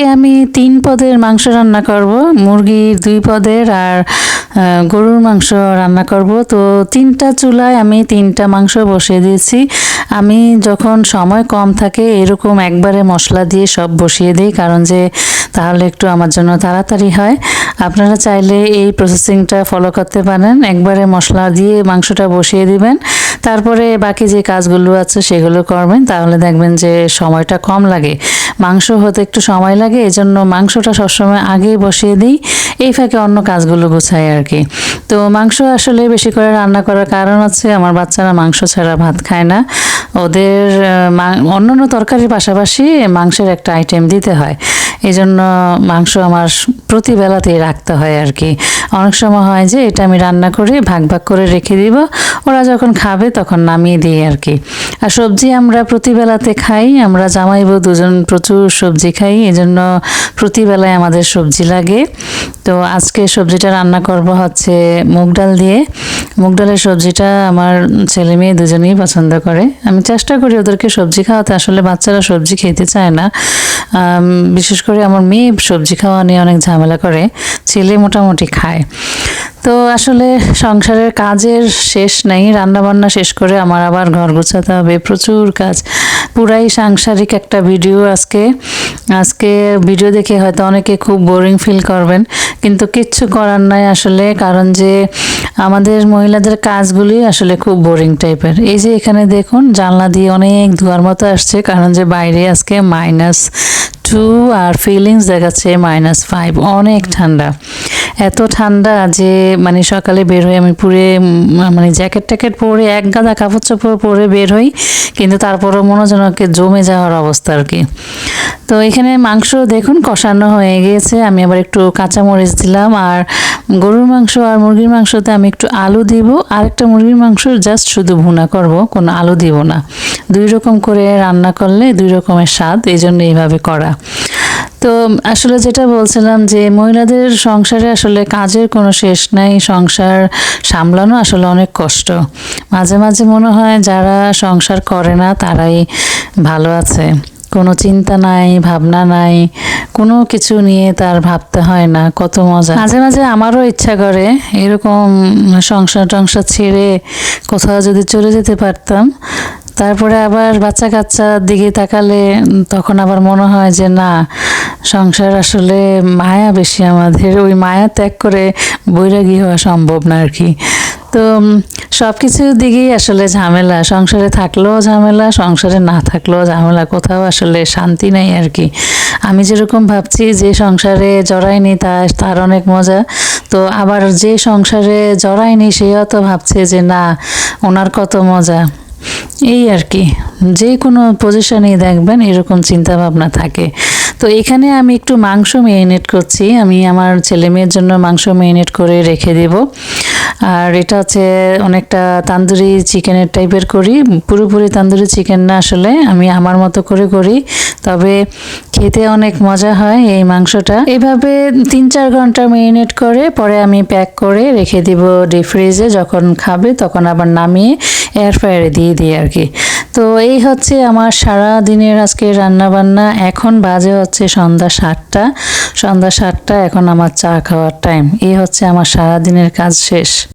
আজকে আমি তিন পদের মাংস রান্না করব, মুরগির দুই পদের আর গরুর মাংস রান্না করব। তো তিনটা চুলায় আমি তিনটা মাংস বসিয়ে দিয়েছি। আমি যখন সময় কম থাকে এরকম একবারে মশলা দিয়ে সব বসিয়ে দিই, কারণ যে তাহলে একটু আমার জন্য তাড়াতাড়ি হয়। আপনারা চাইলে এই প্রসেসিংটা ফলো করতে পারেন, একবারে মশলা দিয়ে মাংসটা বসিয়ে দিবেন। তারপরে বাকি যে কাজগুলো আছে সেগুলো করবেন, তাহলে দেখবেন যে সময়টা কম লাগে। মাংস হতে একটু সময় লাগে, এজন্য মাংসটা সবসময় আগেই বসিয়ে দিই, এই ফাঁকে অন্য কাজগুলো গুছাই আর কি। তো মাংস আসলে বেশি করে রান্না করার কারণ হচ্ছে আমার বাচ্চারা মাংস ছাড়া ভাত খায় না। ওদের অন্যান্য তরকারির পাশাপাশি মাংসের একটা আইটেম দিতে হয়। এই জন্য মাংস আমার প্রতি বেলাতেই রাখতে হয় আর কি। অনেক সময় হয় যে, এটা আমি রান্না করে ভাগ ভাগ করে রেখে দিব, ওরা যখন খাবে তখন নামিয়ে দিই আর কি। আর সবজি আমরা প্রতি বেলাতে খাই, আমরা জামাই বউ দুজন প্রচুর সবজি খাই এই জন্য প্রতিবেলায় আমাদের সবজি লাগে। তো আজকে সবজিটা রান্না করব হচ্ছে মুগ ডাল দিয়ে। মুগ ডালের সবজিটা আমার ছেলে মেয়ে দুজনেই পছন্দ করে। আমি চেষ্টা করি ওদেরকে সবজি খাওয়াতে, আসলে বাচ্চারা সবজি খেতে চায় না। বিশেষ করে আমার মেয়ে সবজি খাওয়া নিয়ে অনেক ঝামেলা করে, ছেলে মোটামুটি খায়। তো আসলে সংসারের কাজের শেষ নেই রান্না বান্না শেষ করে আমার আবার ঘর গোছাতে হবে, প্রচুর কাজ। পুরাই সাংসারিক একটা ভিডিও আজকে। আজকে ভিডিও দেখে হয়তো অনেকে খুব বোরিং ফিল করবেন, কিন্তু কিচ্ছু করার নাই আসলে, কারণ যে আমাদের মহিলাদের কাজগুলি আসলে খুব বোরিং টাইপের এই যে এখানে দেখুন, জানলা দিয়ে অনেক ধোয়ার মতো আসছে, কারণ যে বাইরে আজকে মাইনাস টু আর ফিলিংস দেখাচ্ছে মাইনাস ফাইভ অনেক ঠান্ডা। এত ঠান্ডা যে মানে সকালে বের হই আমি পুরে মানে জ্যাকেট ট্যাকেট পরে, এক গাদা কাপড় চোপড় পরে বের হই, কিন্তু তারপরও মনে যেন জমে যাওয়ার অবস্থা আর কি। তো এখানে মাংস দেখুন, কষানো হয়ে গিয়েছে। আমি আবার একটু কাঁচামরিচ দিলাম, আর গরুর মাংস আর মুরগির মাংসতে আমি একটু আলু দিব। আর একটা মুরগির মাংস জাস্ট শুধু ভুনা করব, কোনো আলু দিব না। দুই রকম করে রান্না করলে দুই রকমের স্বাদ, এই জন্য এইভাবে করা। তো আসলে যেটা বলছিলাম যে মহিলাদের সংসারে আসলে কাজের কোনো শেষ নাই, সংসার সামলানো আসলে অনেক কষ্ট। মাঝে মাঝে মনে হয় যারা সংসার করে না তারাই ভালো আছে। কোনো চিন্তা নাই, ভাবনা নাই, কোনো কিছু নিয়ে তার ভাবতে হয় না, কত মজা। মাঝে মাঝে আমারও ইচ্ছা করে এরকম সংসার টংসার ছেড়ে কোথাও যদি চলে যেতে পারতাম তারপরে আবার বাচ্চা কাচ্চার দিকে তাকালে তখন আবার মনে হয় যে, না, সংসার আসলে মায়া বেশি আমাদের। ওই মায়া ত্যাগ করে বৈরাগী হওয়া সম্ভব না আর কি তো সব কিছুর দিকেই আসলে ঝামেলা। সংসারে থাকলেও ঝামেলা, সংসারে না থাকলেও ঝামেলা। কোথাও আসলে শান্তি নেই আর কি আমি যেরকম ভাবছি যে, সংসারে জড়াইনি তা, তার অনেক মজা। তো আবার যে সংসারে জড়াইনি সেও তো ভাবছে যে, না, ওনার কত মজা। এই আর কি। যে কোনো পজিশনেই দেখবেন এরকম চিন্তা ভাবনা থাকে। তো এখানে আমি একটু মাংস মেরিনেট করছি। আমি আমার ছেলে মেয়ের জন্য মাংস মেরিনেট করে রেখে দেব। আর এটা হচ্ছে অনেকটা তান্দুরি চিকেনের টাইপের করি। পুরোপুরি তান্দুরি চিকেন না আসলে, আমি আমার মতো করে করি। তবে খেতে অনেক মজা হয় এই মাংসটা। এভাবে তিন চার ঘণ্টা মেরিনেট করে, পরে আমি প্যাক করে রেখে দিব ডিপ ফ্রিজে যখন খাবে, তখন আবার নামিয়ে এয়ার ফ্রায়ারে দিয়ে দিই আর কি। তো এই হচ্ছে আমার সারা দিনের আজকে রান্না বান্না এখন বাজে হচ্ছে সন্ধ্যা সাতটা। সন্ধ্যা সাতটা এখন আমার চা খাওয়ার টাইম এই হচ্ছে আমার সারাদিনের কাজ শেষ।